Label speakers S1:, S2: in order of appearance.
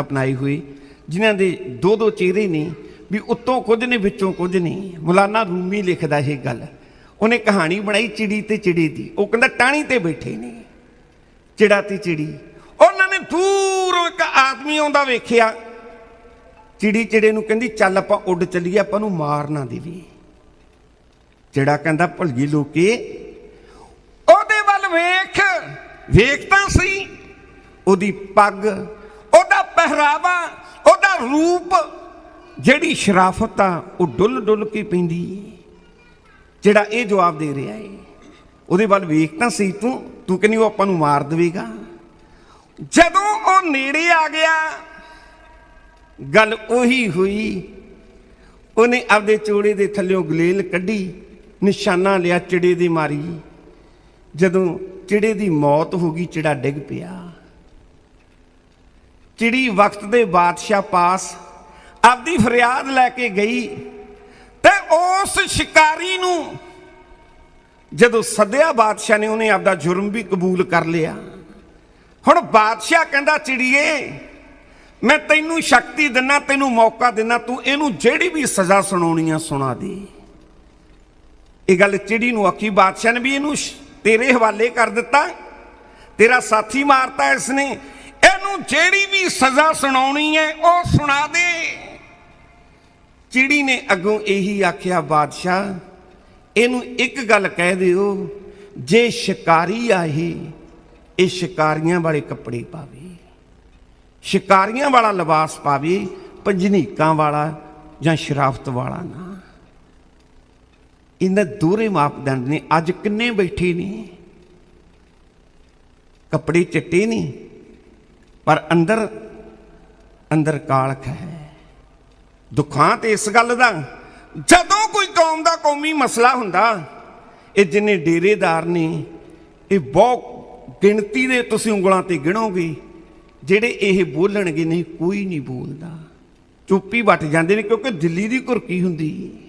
S1: ਅਪਣਾਈ ਹੋਈ, ਜਿਨ੍ਹਾਂ ਦੇ ਦੋ ਦੋ ਚਿਹਰੇ ਨੇ, ਵੀ ਉੱਤੋਂ ਕੁਝ ਨੇ ਵਿੱਚੋਂ ਕੁਝ ਨਹੀਂ ਮੌਲਾਨਾ ਰੂਮੀ ਲਿਖਦਾ ਇਹ ਗੱਲ। ਉਹਨੇ ਕਹਾਣੀ ਬਣਾਈ ਚਿੜੀ ਤੇ ਚਿੜੀ ਦੀ। ਉਹ ਕਹਿੰਦਾ ਟਾਣੀ ਤੇ ਬੈਠੇ ਨੇ। ਚਿੜਾ ਤੇ ਚਿੜੀ। ਉਹਨਾਂ ਨੇ ਦੂਰੋਂ ਇੱਕ ਆਦਮੀ ਆਉਂਦਾ ਵੇਖਿਆ। ਚਿੜੀ ਚਿੜੇ ਨੂੰ ਕਹਿੰਦੀ, ਚੱਲ ਆਪਾਂ ਉੱਡ ਚੱਲੀਏ, ਆਪਾਂ ਨੂੰ ਮਾਰ ਨਾ ਦੇਵੀ। ਜਿਹੜਾ ਕਹਿੰਦਾ, ਭਲਗੀ ਲੋਕੇ, ਉਹਦੇ ਵੱਲ ਵੇਖ। ਵੇਖ ਤਾਂ ਸਹੀ। ਉਹਦੀ ਪੱਗ ਪਹਿਰਾਵਾ, ਉਹਦਾ ਰੂਪ, ਜਿਹੜੀ ਸ਼ਰਾਫਤ ਆ, ਉਹ ਡੁੱਲ ਡੁੱਲ ਕੇ ਪੈਂਦੀ ਏ। ਜਿਹੜਾ ਇਹ ਜਵਾਬ ਦੇ ਰਿਹਾ ਏ, ਉਹਦੇ ਵੱਲ ਵੇਖ ਤਾਂ ਸਹੀ ਤੂੰ ਤੂੰ ਕਹਿੰਦੀ ਉਹ ਆਪਾਂ ਨੂੰ ਮਾਰ ਦੇਵੇਗਾ। ਜਦੋਂ ਉਹ ਨੇੜੇ ਆ ਗਿਆ, ਗੱਲ ਉਹੀ ਹੋਈ। ਉਹਨੇ ਆਪਦੇ ਚੋੜੇ ਦੇ ਥੱਲਿਓਂ ਗਲੇਲ ਕੱਢੀ, ਨਿਸ਼ਾਨਾ ਲਿਆ ਚਿੜੇ ਦੀ ਮਾਰੀ। ਜਦੋਂ ਚਿੜੇ ਦੀ ਮੌਤ ਹੋ ਗਈ, ਚਿੜਾ ਡਿੱਗ ਪਿਆ। ਚਿੜੀ ਵਕਤ ਦੇ ਬਾਦਸ਼ਾਹ ਪਾਸ ਆਪਦੀ ਫਰਿਆਦ ਲੈ ਕੇ ਗਈ ਤੇ ਉਸ ਸ਼ਿਕਾਰੀ ਨੂੰ ਜਦੋਂ ਸੱਦਿਆ, ਬਾਦਸ਼ਾਹ ਨੇ ਉਹਨੇ ਆਪਦਾ ਜੁਰਮ ਵੀ ਕਬੂਲ ਕਰ ਲਿਆ। ਹੁਣ ਬਾਦਸ਼ਾਹ ਕਹਿੰਦਾ, ਚਿੜੀਏ, ਮੈਂ ਤੈਨੂੰ ਸ਼ਕਤੀ ਦਿੰਨਾ, ਤੈਨੂੰ ਮੌਕਾ ਦਿੰਨਾ, ਤੂੰ ਇਹਨੂੰ ਜਿਹੜੀ ਵੀ ਸਜ਼ਾ ਸੁਣਾਉਣੀ ਆ ਸੁਣਾ ਦੇ। ਇਹ ਗੱਲ ਚਿੜੀ ਨੂੰ ਆਖੀ, ਬਾਦਸ਼ਾਹ ਨੇ ਵੀ ਇਹਨੂੰ ਤੇਰੇ ਹਵਾਲੇ ਕਰ ਦਿੱਤਾ, ਤੇਰਾ ਸਾਥੀ ਮਾਰਤਾ ਇਸਨੇ ਇਹਨੂੰ ਜਿਹੜੀ ਵੀ ਸਜ਼ਾ ਸੁਣਾਉਣੀ ਹੈ, ਉਹ ਸੁਣਾ ਦੇ। ਚਿੜੀ ਨੇ ਅੱਗੋਂ ਇਹੀ ਆਖਿਆ, ਬਾਦਸ਼ਾਹ, ਇਹਨੂੰ ਇੱਕ ਗੱਲ ਕਹਿ ਦਿਓ, ਜੇ ਸ਼ਿਕਾਰੀ ਆਹੀ, ਇਹ ਸ਼ਿਕਾਰੀਆਂ ਵਾਲੇ ਕੱਪੜੇ ਪਾਵੇ। ਸ਼ਿਕਾਰੀਆਂ ਵਾਲਾ ਲਿਬਾਸ ਪਾਵੇ ਪੰਜਨੀਕਾਂ ਵਾਲਾ ਜਾਂ ਸ਼ਰਾਫਤ ਵਾਲਾ ਨਾ। ਇਹਨਾਂ ਦੋਰੇ ਮਾਪਦੰਡ ਨੇ, ਅੱਜ ਕਿੰਨੇ ਬੈਠੇ ਨੇ? ਕੱਪੜੇ ਚਿੱਟੇ ਨੇ ਪਰ ਅੰਦਰ ਅੰਦਰ ਕਾਲਖ ਹੈ। ਦੁੱਖਾਂ ਤੇ ਇਸ ਗੱਲ ਦਾ, ਜਦੋਂ ਕੋਈ ਕੌਮ ਦਾ ਕੌਮੀ ਮਸਲਾ ਹੁੰਦਾ, ਇਹ ਜਿੰਨੇ ਡੇਰੇਦਾਰ ਨੇ, ਇਹ ਬਹੁਤ ਗਿਣਤੀ ਦੇ ਤੁਸੀਂ ਉਂਗਲਾਂ ਤੇ ਗਿਣੋਗੇ, ਜਿਹੜੇ ਇਹ ਬੋਲਣਗੇ, ਨਹੀਂ, ਕੋਈ ਨਹੀਂ ਬੋਲਦਾ। ਚੁੱਪੀ ਵੱਟ ਜਾਂਦੇ ਨੇ, ਕਿਉਂਕਿ ਦਿੱਲੀ ਦੀ ਕੁਰਕੀ ਹੁੰਦੀ। ਹੈ